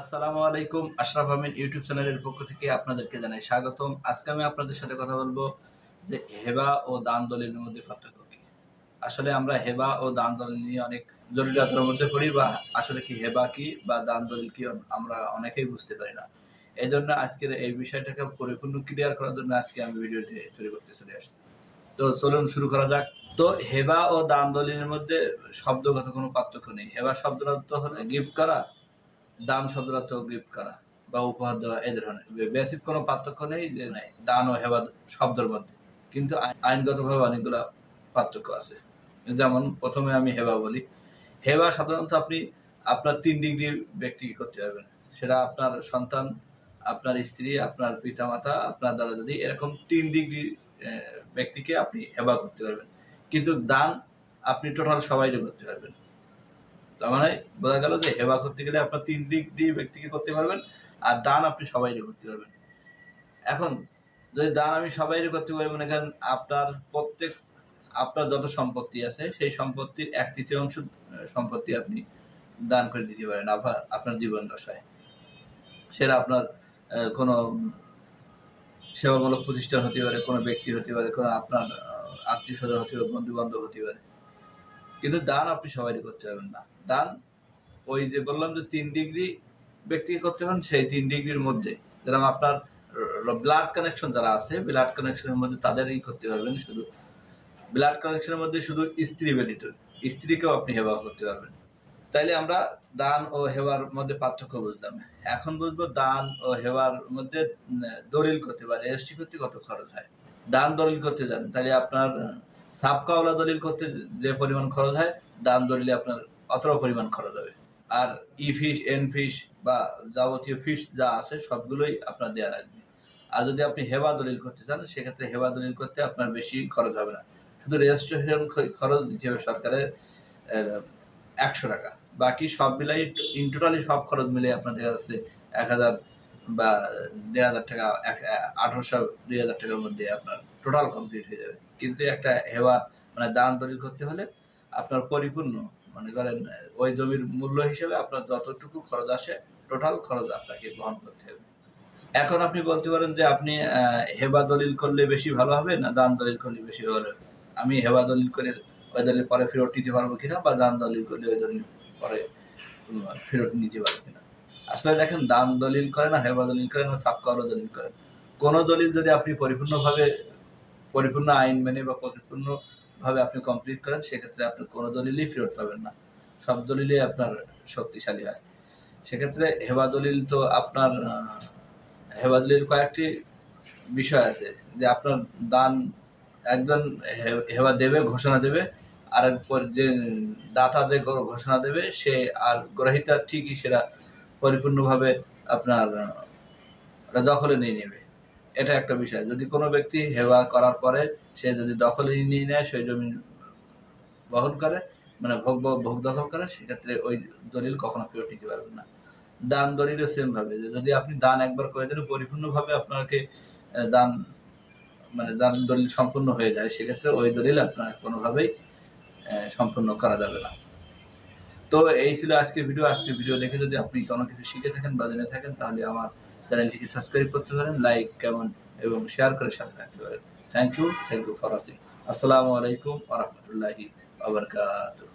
আসসালামু আলাইকুম, আশরাফ আমিন ইউটিউব চ্যানেলের পক্ষ থেকে আপনাদেরকে জানাই স্বাগতম। আজকে আমি আপনাদের সাথে কথা বলব যে হেবা ও দান দলিলের মধ্যে পার্থক্য কি? আসলে আমরা হেবা ও দান দলিল নিয়ে অনেক জটিলতার মধ্যে পড়ি বা আসলে কি হেবা কি বা দান দলিল কি আমরা অনেকেই বুঝতে পারি না। এই জন্য আজকের এই বিষয়টাকে পরিপূর্ণ ক্লিয়ার করার জন্য আজকে আমি ভিডিওটি তৈরি করতে চলে আসছি। তো চলুন শুরু করা যাক। তো হেবা ও দান দলিলের মধ্যে শব্দগত কোনো পার্থক্য নেই। হেবা শব্দটা তো হলো গিফট করা দান শব্দটা তো গিফট করা বা উপহার দেওয়া, এই ধরনের। বেসিক কোনো পার্থক্য নেই যে নাই। দান ও হেবা শব্দের মধ্যে। কিন্তু আইন- আইনগতভাবে অনেকগুলো পার্থক্য আছে। যেমন প্রথমে আমি হেবা বলি। হেবা সাধারণত আপনি আপনার তিন ডিগ্রির ব্যক্তিকে করতে পারবেন। সেটা আপনার সন্তান, আপনার স্ত্রী, আপনার পিতামাতা, আপনার দাদা দাদি এরকম তিন ডিগ্রি ব্যক্তিকে আপনি হেবা করতে পারবেন। কিন্তু দান আপনি টোটাল সবাইকে করতে পারবেন। তার মানে বোঝা গেল যে হেবা করতে গেলে আপনার তিন ডিগ্রি ব্যক্তিকে করতে পারবেন, আর দান আপনি সবাইকে করতে পারবেন। এখন যদি দান আমি সবাইকে করতে পারবেন এখানে আপনার প্রত্যেক, আপনার যত সম্পত্তি আছে, সেই সম্পত্তির এক তৃতীয়াংশ সম্পত্তি আপনি দান করে দিতে পারেন আপনার আপনার জীবন দশায়। সেটা আপনার কোনো সেবামূলক প্রতিষ্ঠান হতে পারে, কোনো ব্যক্তি হতে পারে, কোনো আপনার আত্মীয় স্বজন হতে পারে বন্ধু বান্ধব হতে পারে। কিন্তু দান আপনি সবাইকে করতে পারবেন না। দান ওই যে বললাম যে তিন ডিগ্রি ব্যক্তিকে করতে পারেন, সেই তিন ডিগ্রির মধ্যে। যেরকম আপনার ব্লাড কানেকশন যারা আছে ব্লাড কানেকশনের মধ্যে তাদেরই করতে পারবেন শুধু। ব্লাড কানেকশনের মধ্যে শুধু স্ত্রী ব্যতীত, স্ত্রীকেও আপনি হেবা করতে পারবেন। তাইলে আমরা দান ও হেবার মধ্যে পার্থক্য বুঝলাম। এখন বুঝব দান ও হেবার মধ্যে দলিল করতে পারে রেজিস্ট্রি করতে কত খরচ হয়? দান দলিল করতে যান তাহলে আপনার সাবকাওলা দলিল করতে যে পরিমাণ খরচ হয়, দাম দলিলে আপনার অতটা পরিমাণ খরচ হবে। আর ই ফিস এন ফিস বা যাবতীয় ফিস যা আছে, সবগুলোই আপনার দেওয়া লাগবে। আর যদি আপনি হেবা দলিল করতে চান, সেক্ষেত্রে হেবা দলিল করতে আপনার বেশি খরচ হবে না। শুধু রেজিস্ট্রেশন খরচ দিতে হবে সরকারের একশো টাকা। বাকি সব মিলাই ইন টোটালি সব খরচ মিলে আপনার দেখা যাচ্ছে এক হাজার বা দেড় হাজার টাকা আঠারোশো, দুই হাজার টাকার মধ্যে আপনার টোটাল কমপ্লিট হয়ে যাবে। কিন্তু একটা হেবা মানে দান দলিল করতে হলে আপনার পরিপূর্ণ, মনে করেন ওই জমির মূল্য হিসেবে আপনার যতটুকু খরচ আসে টোটাল খরচ আপনাকে বহন করতে হবে। এখন আপনি বলতে পারেন যে আপনি হেবা দলিল করলে বেশি ভালো হবে না দান দলিল করলে বেশি ভালো হবে? আমি হেবা দলিল করে ওই দলিল পরে ফেরত নিতে পারব কিনা বা দান দলিল করলে ওই দলিল পরে ফেরত নিতে পারব কিনা? আসলে দেখেন, দান দলিল করেন না হেবা দলিল করেন আর সাবকারও দলিল করেন কোনো দলিল যদি আপনি পরিপূর্ণভাবে পরিপূর্ণ আইন মেনে বা পরিপূর্ণভাবে আপনি কমপ্লিট করেন, সেক্ষেত্রে আপনি কোনো দলিলই ফেরত পাবেন না। সব দলিলই আপনার শক্তিশালী হয়। সেক্ষেত্রে হেবা দলিল তো আপনার হেবা দলিল কয়েকটি বিষয় আছে। যে আপনার দান, একজন হেবা দেবে, ঘোষণা দেবে আর একবার যে দাতা যে ঘোষণা দেবে, সে আর গ্রহিতা ঠিকই সেটা পরিপূর্ণভাবে আপনার দখলে নিয়ে নেবে। এটা একটা বিষয়। যদি কোনো ব্যক্তি হেওয়া করার পরে সে যদি দখলে নিয়ে নেয় সেই জমি বহন করে মানে ভোগ ভোগ দখল করে, সেক্ষেত্রে ওই দলিল কখনো ফেরত নিতে পারবেন না। দান দলিলও সেম ভাবে, যে যদি আপনি দান একবার করে দেন, পরিপূর্ণভাবে আপনাকে দান মানে দান দলিল সম্পূর্ণ হয়ে যায়, সেক্ষেত্রে ওই দলিল আপনার কোনোভাবেই সম্পূর্ণ করা যাবে না। তো এই ছিল আজকের ভিডিও। আজকের ভিডিও দেখে যদি আপনি কোনো কিছু শিখে থাকেন বা জেনে থাকেন, তাহলে আমার চ্যানেলটিকে সাবস্ক্রাইব করতে পারেন, লাইক কেমন এবং শেয়ার করে সাথে থাকতে পারেন। Thank you thank you for watching আসসালামু আলাইকুম ওয়া রাহমাতুল্লাহি ওয়া বারাকাতুহু।